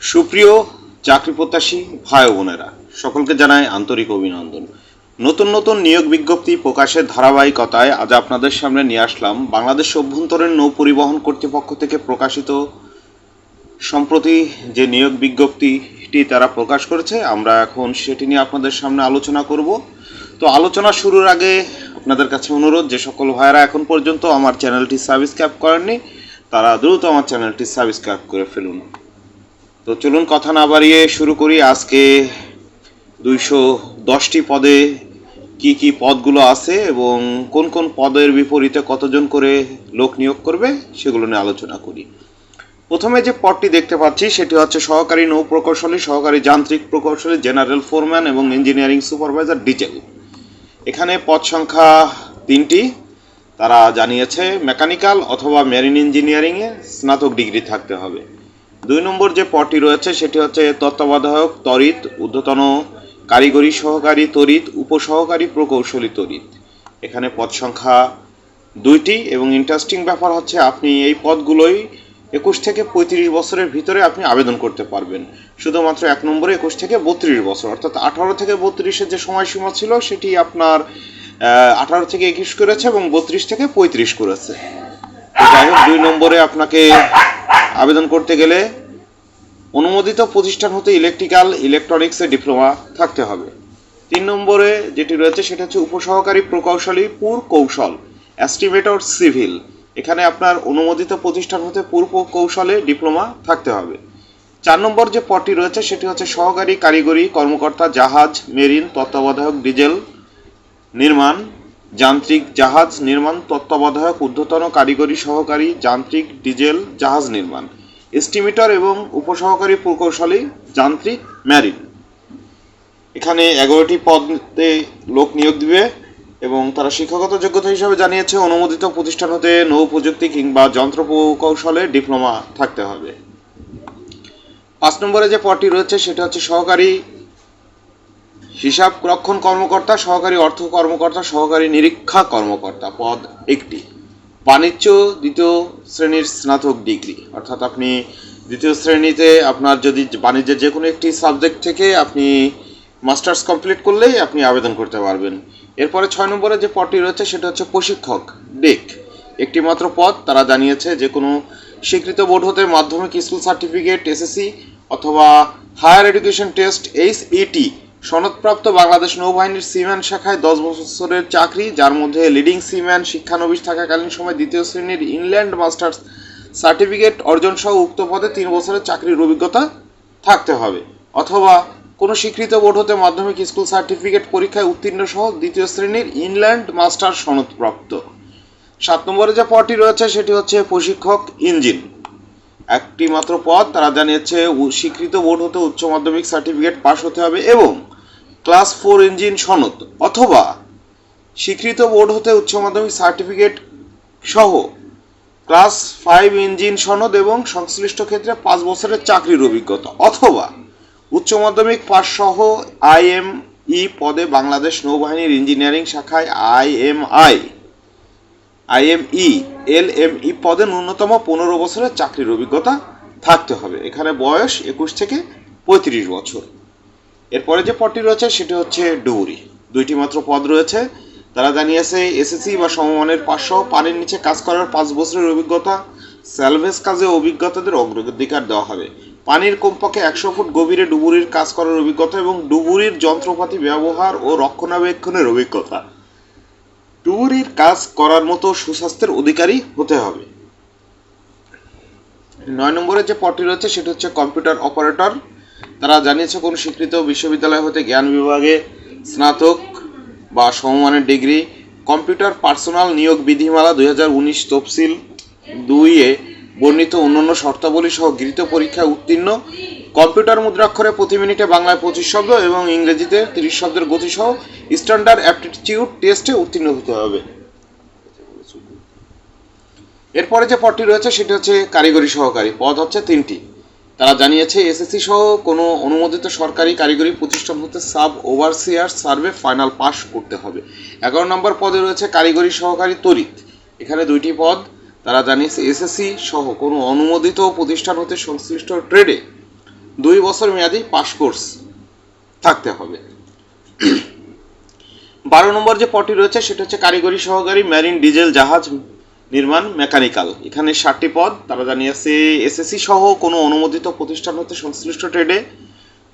সুপ্রিয় চাকরি প্রত্যাশী ভাই বোনেরা, সকলকে জানাই আন্তরিক অভিনন্দন। নতুন নতুন নিয়োগ বিজ্ঞপ্তি প্রকাশের ধারাবাহিকতায় আজ আপনাদের সামনে নিয়ে আসলাম বাংলাদেশ অভ্যন্তরীণ নৌ পরিবহন কর্তৃপক্ষ থেকে প্রকাশিত। সম্প্রতি যে নিয়োগ বিজ্ঞপ্তিটি তারা প্রকাশ করেছে, আমরা এখন সেটি নিয়ে আপনাদের সামনে আলোচনা করব। তো আলোচনা শুরুর আগে আপনাদের কাছে অনুরোধ, যে সকল ভাইয়েরা এখন পর্যন্ত আমার চ্যানেলটি সাবস্ক্রাইব করেননি, তারা দ্রুত আমার চ্যানেলটি সাবস্ক্রাইব করে ফেলুন। তো চলুন কথা না বাড়িয়ে শুরু করি। আজকে দুইশো দশটি পদে কি কি পদগুলো আছে এবং কোন কোন পদের বিপরীতে কতজন করে লোক নিয়োগ করবে সেগুলো নিয়ে আলোচনা করি। প্রথমে যে পদটি দেখতে পাচ্ছি সেটি হচ্ছে সহকারী নৌ প্রকৌশলী, সহকারী যান্ত্রিক প্রকৌশলী, জেনারেল ফোরম্যান এবং ইঞ্জিনিয়ারিং সুপারভাইজার ডিজেল। এখানে পদ সংখ্যা তিনটি। তারা জানিয়েছে মেকানিক্যাল অথবা মেরিন ইঞ্জিনিয়ারিংয়ে স্নাতক ডিগ্রি থাকতে হবে। দুই নম্বর যে পদটি রয়েছে, সেটি হচ্ছে তত্ত্বাবধায়ক তড়িৎ ঊর্ধ্বতন, কারিগরি সহকারী তড়িৎ উপসহকারী প্রকৌশলী তড়িৎ এখানে পদ সংখ্যা দুইটি এবং ইন্টারেস্টিং ব্যাপার হচ্ছে আপনি এই পদগুলোই একুশ থেকে পঁয়ত্রিশ বছরের ভিতরে আপনি আবেদন করতে পারবেন। শুধুমাত্র এক নম্বরে একুশ থেকে বত্রিশ বছর, অর্থাৎ আঠারো থেকে বত্রিশের যে সময়সীমা ছিল, সেটি আপনার আঠারো থেকে একুশ করেছে এবং বত্রিশ থেকে পঁয়ত্রিশ করেছে। যাই হোক, দুই নম্বরে আপনাকে আবেদন করতে গেলে অনুমোদিত প্রতিষ্ঠান হতে ইলেকট্রিক্যাল ইলেকট্রনিক্সে ডিপ্লোমা থাকতে হবে। তিন নম্বরে যেটি রয়েছে সেটা হচ্ছে উপসহকারী প্রকৌশলী পুর কৌশল অ্যাস্টিমেটর সিভিল এখানে আপনার অনুমোদিত প্রতিষ্ঠান হতে পূর্ব কৌশলে ডিপ্লোমা থাকতে হবে। চার নম্বর যে পদটি রয়েছে সেটি হচ্ছে সহকারী কারিগরি কর্মকর্তা জাহাজ, মেরিন, তত্ত্বাবধায়ক, ডিজেল নির্মাণ। যান্ত্রিক জাহাজ নির্মাণ, তত্ত্বাবধায়ক, ঊর্ধ্বতন কারিগরি সহকারী, যান্ত্রিক ডিজেল জাহাজ নির্মাণ। এস্টিমেটর এবং উপসহকারী প্রকৌশলী, যান্ত্রিক ম্যারিন। এখানে এগারোটি পদে লোক নিয়োগ দিবে এবং তারা শিক্ষাগত যোগ্যতা হিসাবে জানিয়েছে, অনুমোদিত প্রতিষ্ঠান হতে নৌ প্রযুক্তি কিংবা যন্ত্র প্রকৌশলে ডিপ্লোমা থাকতে হবে। পাঁচ নম্বরে যে পদটি রয়েছে, সেটা হচ্ছে সহকারী হিসাব রক্ষণ কর্মকর্তা, সহকারী অর্থ কর্মকর্তা, সহকারী নিরীক্ষা কর্মকর্তা পদ একটি। বাণিজ্য দ্বিতীয় শ্রেণির স্নাতক ডিগ্রি। অর্থাৎ আপনি দ্বিতীয় শ্রেণীতে আপনার যদি বাণিজ্যের যে কোনো একটি সাবজেক্ট থেকে আপনি মাস্টার্স কমপ্লিট করলেই আপনি আবেদন করতে পারবেন। এরপরে ছয় নম্বরে যে পদটি রয়েছে, সেটা হচ্ছে প্রশিক্ষক ডেক। একটি মাত্র পদ, তারা জানিয়েছে যে কোনো স্বীকৃত বোর্ড হতে মাধ্যমিক স্কুল সার্টিফিকেট, এসএসসি অথবা higher education test, H ET সনদপ্রাপ্ত Bangladesh নৌবাহিনীর সিম্যান শাখায় দশ বছরের চাকরি, যার মধ্যে লিডিং সিম্যান শিক্ষানবিশ থাকাকালীন সময় দ্বিতীয় শ্রেণির ইনল্যান্ড মাস্টার্স সার্টিফিকেট অর্জন সহ উক্ত পদে তিন বছরের চাকরির অভিজ্ঞতা থাকতে হবে। অথবা কোনো স্বীকৃত বোর্ড হতে মাধ্যমিক স্কুল সার্টিফিকেট পরীক্ষায় উত্তীর্ণ সহ দ্বিতীয় শ্রেণির ইনল্যান্ড মাস্টার সনদপ্রাপ্ত। সাত নম্বরে যে পদটি রয়েছে, সেটি হচ্ছে প্রশিক্ষক ইঞ্জিন। একটি মাত্র পদ, তারা জানিয়েছে স্বীকৃত বোর্ড হতে উচ্চ মাধ্যমিক সার্টিফিকেট পাশ হতে হবে এবং ক্লাস ফোর ইঞ্জিন সনদ অথবা স্বীকৃত বোর্ড হতে উচ্চ মাধ্যমিক সার্টিফিকেট সহ ক্লাস ফাইভ ইঞ্জিন সনদ এবং সংশ্লিষ্ট ক্ষেত্রে পাঁচ বছরের চাকরির অভিজ্ঞতা অথবা উচ্চ মাধ্যমিক পাস সহ আইএমই পদে বাংলাদেশ নৌবাহিনীর ইঞ্জিনিয়ারিং শাখায় আইএমআই। আইএমই এলএমই পদে ন্যূনতম পনেরো বছরের চাকরির অভিজ্ঞতা থাকতে হবে। এখানে বয়স একুশ থেকে পঁয়ত্রিশ বছর। এরপরে যে পদটি রয়েছে, সেটি হচ্ছে ডুবুরি দুইটি মাত্র পদ রয়েছে। তারা জানিয়েছে, এসএসসি বা সমমানের পাঁচশো পানির নিচে কাজ করার পাঁচ বছরের অভিজ্ঞতা, স্যালভেজ কাজে অভিজ্ঞতাদের অগ্রাধিকার দেওয়া হবে। পানির কমপক্ষে একশো ফুট গভীরে ডুবুরির কাজ করার অভিজ্ঞতা এবং ডুবুরির যন্ত্রপাতি ব্যবহার ও রক্ষণাবেক্ষণের অভিজ্ঞতা। ডুবুরির কাজ করার মতো সুস্বাস্থ্যের অধিকারী হতে হবে। নয় নম্বরে যে পদটি রয়েছে, সেটা হচ্ছে কম্পিউটার অপারেটর। তারা জানিয়েছে, কোনো স্বীকৃত বিশ্ববিদ্যালয় হতে জ্ঞান বিভাগে স্নাতক বা সমমানের ডিগ্রি। কম্পিউটার পার্সোনাল নিয়োগ বিধিমালা দুই হাজার উনিশ তফসিল দুইয়ে বর্ণিত অন্যান্য শর্তাবলী সহ গৃহীত পরীক্ষায় উত্তীর্ণ। কম্পিউটার মুদ্রাক্ষরে প্রতি মিনিটে বাংলায় পঁচিশ শব্দ এবং ইংরেজিতে তিরিশ শব্দের গতি সহ স্ট্যান্ডার্ড অ্যাপটিটিউড টেস্টে উত্তীর্ণ হতে হবে। এরপরে যে পদটি রয়েছে, সেটি হচ্ছে কারিগরি সহকারী। পদ হচ্ছে তিনটি। তারা জানিয়েছে, এসএসসি সহ কোনো অনুমোদিত সরকারি কারিগরি প্রতিষ্ঠান হতে sub overseer survey final pass করতে হবে। এগারো নম্বর পদে রয়েছে কারিগরি সহকারী তড়িৎ। এখানে দুইটি পদ। তারা জানিয়েছে, এসএসসি সহ কোনো অনুমোদিত প্রতিষ্ঠান হতে সংশ্লিষ্ট ট্রেডে দুই বছর মেয়াদি পাস কোর্স থাকতে হবে। বারো নম্বর যে পদটি রয়েছে, সেটা হচ্ছে কারিগরি সহকারী ম্যারিন ডিজেল জাহাজ নির্মাণ মেকানিক্যাল। এখানে ষাটটি পদ, তারা জানিয়েছে এসএসসি সহ কোনো অনুমোদিত প্রতিষ্ঠান হতে সংশ্লিষ্ট ট্রেডে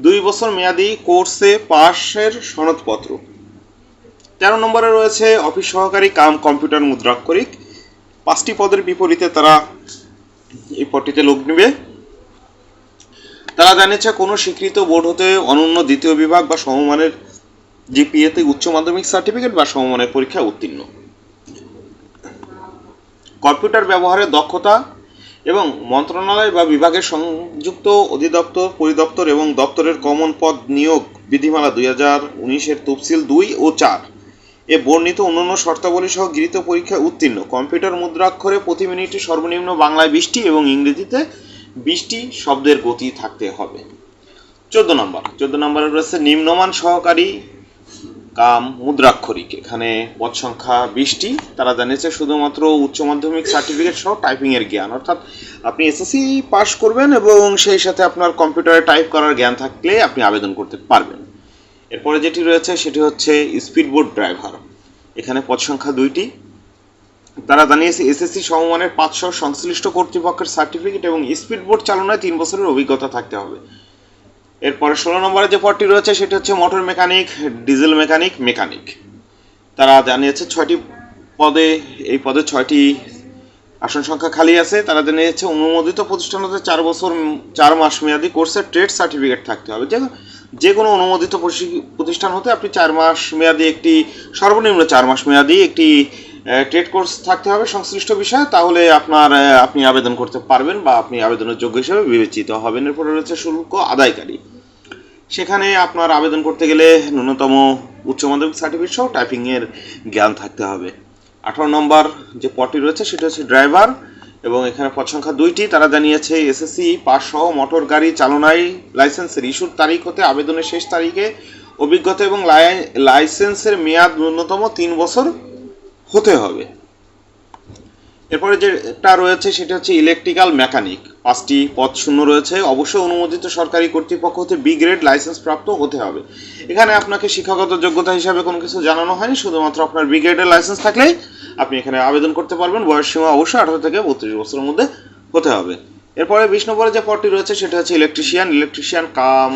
দুই বছর মেয়াদি কোর্সে পাশের সনদপত্র। তেরো নম্বরে রয়েছে, অফিস সহকারী কাম, কম্পিউটার, মুদ্রাক্ষরিক। পাঁচটি পদের বিপরীতে তারা এই পদটিতে লোক নেবে। তারা জানিয়েছে, কোনো স্বীকৃত বোর্ড হতে অনন্য দ্বিতীয় বিভাগ বা সমমানের জিপিএতে উচ্চ মাধ্যমিক সার্টিফিকেট বা সমমানের পরীক্ষায় উত্তীর্ণ। কম্পিউটার ব্যবহারের দক্ষতা এবং মন্ত্রণালয় বা বিভাগের সংযুক্ত অধিদপ্তর, পরিদপ্তর এবং দপ্তরের কমন পদ নিয়োগ বিধিমালা দুই হাজার উনিশের তফসিল দুই ও চার। এ বর্ণিত অন্যান্য শর্তাবলী সহ গৃহীত পরীক্ষায় উত্তীর্ণ। কম্পিউটার মুদ্রাক্ষরে প্রতি মিনিটে সর্বনিম্ন বাংলায় বিশটি এবং ইংরেজিতে বিশটি শব্দের গতি থাকতে হবে। চোদ্দ নম্বর। চোদ্দ নম্বরে রয়েছে নিম্নমান সহকারী কাম মুদ্রাক্ষরিক। এখানে পদ সংখ্যা বিশটি। তারা জানিয়েছে শুধুমাত্র উচ্চ মাধ্যমিক সার্টিফিকেট সহ টাইপিং এর জ্ঞান। অর্থাৎ আপনি এসএসসি পাস করবেন এবং সেই সাথে আপনার কম্পিউটারে টাইপ করার জ্ঞান থাকলে আপনি আবেদন করতে পারবেন। এরপরে যেটি রয়েছে সেটি হচ্ছে স্পিডবোট ড্রাইভার। এখানে পদ সংখ্যা দুইটি। তারা জানিয়েছে, এসএসসি সমমানের পাঁচশো সংশ্লিষ্ট কর্তৃপক্ষের সার্টিফিকেট এবং স্পিডবোট চালনায় তিন বছরের অভিজ্ঞতা থাকতে হবে। এরপরে ষোলো নম্বরে যে পদটি রয়েছে, সেটি হচ্ছে motor mechanic, diesel mechanic mechanic. তারা জানিয়েছে ছয়টি পদে, এই পদে ছয়টি আসন সংখ্যা খালি আছে। তারা জানিয়েছে, অনুমোদিত প্রতিষ্ঠান হতে চার বছর, চার মাস মেয়াদি কোর্সের ট্রেড সার্টিফিকেট থাকতে হবে। যে যে কোনো অনুমোদিত প্রতিষ্ঠান হতে আপনি চার মাস মেয়াদি, একটি সর্বনিম্ন চার মাস মেয়াদি, একটি ট্রেড কোর্স থাকতে হবে সংশ্লিষ্ট বিষয়ে, তাহলে আপনার আপনি আবেদন করতে পারবেন বা আপনি আবেদনের যোগ্য হিসেবে বিবেচিত হবেন। এরপরে রয়েছে শুল্ক আদায়কারী। সেখানে আপনার আবেদন করতে গেলে ন্যূনতম উচ্চ মাধ্যমিক সার্টিফিকেট সহ টাইপিং এর জ্ঞান থাকতে হবে। আঠারো নম্বর যে পটি রয়েছে, সেটা হচ্ছে ড্রাইভার এবং এখানে পদ সংখ্যা দুইটি। তারা জানিয়েছে এসএসসি পাস সহ মোটর গাড়ি চালনায় লাইসেন্সের ইস্যুর তারিখ হতে আবেদনের শেষ তারিখে অভিজ্ঞতা এবং লাই- লাইসেন্সের মেয়াদ ন্যূনতম তিন বছর। হতে হবে। এরপরে যেটা রয়েছে সেটা হচ্ছে ইলেকট্রিক্যাল মেকানিক পাঁচটি পদ শূন্য রয়েছে। অবশ্যই অনুমোদিত সরকারি কর্তৃপক্ষ হতে বি গ্রেড লাইসেন্স প্রাপ্ত হতে হবে। এখানে আপনাকে শিক্ষাগত যোগ্যতা হিসাবে কোনো কিছু জানানো হয়নি, শুধুমাত্র আপনার বি গ্রেডের লাইসেন্স থাকলেই আপনি এখানে আবেদন করতে পারবেন। বয়স সীমা অবশ্যই আঠারো থেকে বত্রিশ বছরের মধ্যে হতে হবে। এরপরে নম্বরে যে পদটি রয়েছে সেটা হচ্ছে electrician electrician cum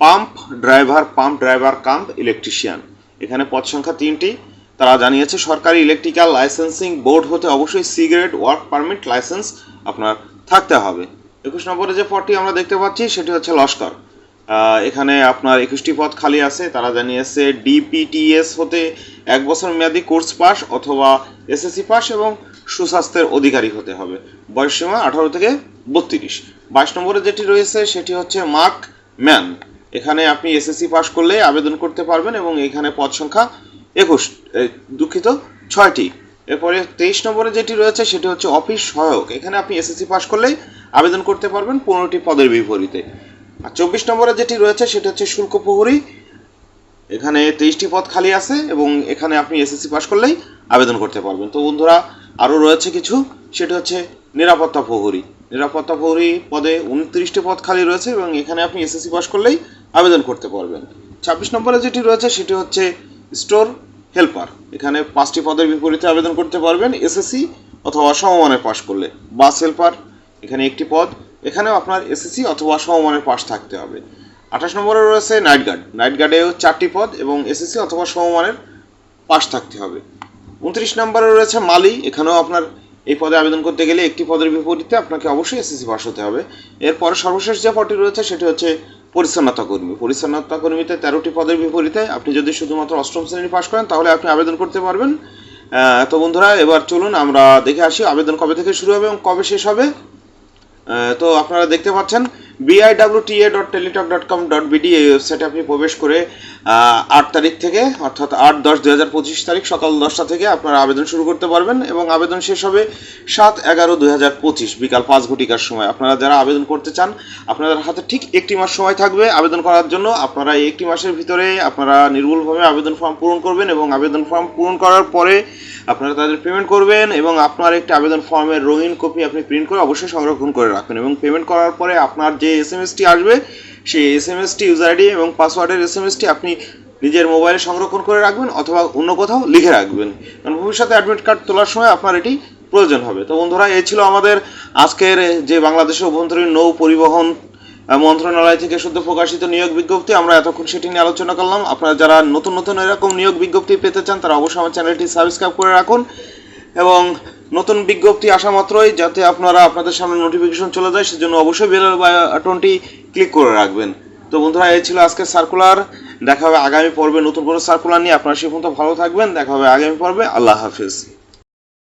pump driver pump driver cum electrician এখানে পদ সংখ্যা তিনটি। তারা জানিয়েছে, সরকারি ইলেকট্রিক্যাল লাইসেন্সিং বোর্ড হতে অবশ্যই সিগারেট ওয়ার্ক পারমিট লাইসেন্স আপনার থাকতে হবে। একুশ নম্বরে যে পদটি আমরা দেখতে পাচ্ছি, সেটি হচ্ছে লস্কর। এখানে আপনার একুশটি পদ খালি আছে। তারা জানিয়েছে ডিপিটিএস হতে এক বছর মেয়াদি কোর্স পাস অথবা এসএসসি পাস এবং সুস্বাস্থ্যের অধিকারী হতে হবে। বয়সসীমা আঠারো থেকে বত্রিশ। বাইশ নম্বরে যেটি রয়েছে, সেটি হচ্ছে মার্ক ম্যান। এখানে আপনি এসএসসি পাস করলে আবেদন করতে পারবেন এবং এখানে পদ সংখ্যা একুশ দুঃখিত, ছয়টি। এরপরে তেইশ নম্বরে যেটি রয়েছে, সেটি হচ্ছে অফিস সহায়ক। এখানে আপনি এসএসসি পাস করলেই আবেদন করতে পারবেন পনেরোটি পদের বিপরীতে। আর চব্বিশ নম্বরে যেটি রয়েছে, সেটি হচ্ছে শুল্ক প্রহরী। এখানে তেইশটি পদ খালি আছে এবং এখানে আপনি এসএসসি পাস করলেই আবেদন করতে পারবেন। তো বন্ধুরা, আরও রয়েছে কিছু? সেটি হচ্ছে নিরাপত্তা প্রহরী। নিরাপত্তা প্রহরী পদে উনত্রিশটি পদ খালি রয়েছে এবং এখানে আপনি এসএসসি পাস করলেই আবেদন করতে পারবেন। ছাব্বিশ নম্বরে যেটি রয়েছে, সেটি হচ্ছে স্টোর হেল্পার। এখানে পাঁচটি পদের বিপরীতে আবেদন করতে পারবেন, এসএসসি অথবা সমমানের পাস করলে। বাস হেল্পার, এখানে একটি পদ। এখানেও আপনার এসএসসি অথবা সমমানের পাস থাকতে হবে। আঠাশ নম্বরে রয়েছে নাইট গার্ড। নাইট গার্ডেও চারটি পদ এবং এসএসসি অথবা সমমানের পাস থাকতে হবে। উনত্রিশ নম্বরে রয়েছে মালি। এখানেও আপনার এই পদে আবেদন করতে গেলে একটি পদের বিপরীতে আপনাকে অবশ্যই এসএসসি পাস হতে হবে। এরপর সর্বশেষ যে পদটি রয়েছে সেটি হচ্ছে পরিচ্ছন্নতা কর্মী পরিচ্ছন্নতা কর্মীতে তেরোটি পদের বিপরীতে আপনি যদি শুধুমাত্র অষ্টম শ্রেণি পাশ করেন, তাহলে আপনি আবেদন করতে পারবেন। তো বন্ধুরা, এবার চলুন আমরা দেখে আসি আবেদন কবে থেকে শুরু হবে এবং কবে শেষ হবে। তো আপনারা দেখতে পাচ্ছেন BIWTA dot dot com dot আপনি প্রবেশ করে আট তারিখ থেকে, অর্থাৎ আট দশ দুই হাজার পঁচিশ তারিখ সকাল দশটা থেকে আপনারা আবেদন শুরু করতে পারবেন এবং আবেদন শেষ হবে সাত এগারো দুই হাজার পঁচিশ বিকাল পাঁচ ঘটিকার সময়। আপনারা যারা আবেদন করতে চান, আপনাদের হাতে ঠিক একটি মাস সময় থাকবে আবেদন করার জন্য। আপনারা এই একটি মাসের ভিতরে আপনারা নির্ভুলভাবে আবেদন ফর্ম পূরণ করবেন এবং আবেদন ফর্ম পূরণ করার পরে আপনারা তাদের পেমেন্ট করবেন এবং আপনার একটি আবেদন ফর্মের রঙিন কপি আপনি প্রিন্ট করে অবশ্যই সংরক্ষণ করে রাখবেন এবং পেমেন্ট করার পরে আপনার যে এস এম এসটি আসবে, সেই S M ST user ID এবং পাসওয়ার্ডের এস এম এসটি আপনি নিজের মোবাইলে সংরক্ষণ করে রাখবেন অথবা অন্য কোথাও লিখে রাখবেন। কারণ ভবিষ্যতে অ্যাডমিট কার্ড তোলার সময় আপনার এটি প্রয়োজন হবে। তো বন্ধুরা, এই ছিল আমাদের আজকের যে বাংলাদেশের অভ্যন্তরীণ নৌ পরিবহন মন্ত্রণালয় থেকে সদ্য প্রকাশিত নিয়োগ বিজ্ঞপ্তি, আমরা এতক্ষণ সেটি নিয়ে আলোচনা করলাম। আপনারা যারা নতুন নতুন এরকম নিয়োগ বিজ্ঞপ্তি পেতে চান, তারা অবশ্যই আমার চ্যানেলটি সাবস্ক্রাইব করে রাখুন। এবং নতুন বিজ্ঞপ্তি আসা মাত্রই যাতে আপনারা আপনাদের সামনে নোটিফিকেশন চলে যায়, সেজন্য অবশ্যই বেল বাটনটি ক্লিক করে রাখবেন। তো বন্ধুরা, এই ছিল আজকের সার্কুলার দেখা হবে আগামী পর্বে নতুন কোনো সার্কুলার নিয়ে। আপনারা সে পর্যন্ত ভালো থাকবেন। দেখা হবে আগামী পর্বে। আল্লাহ হাফিজ।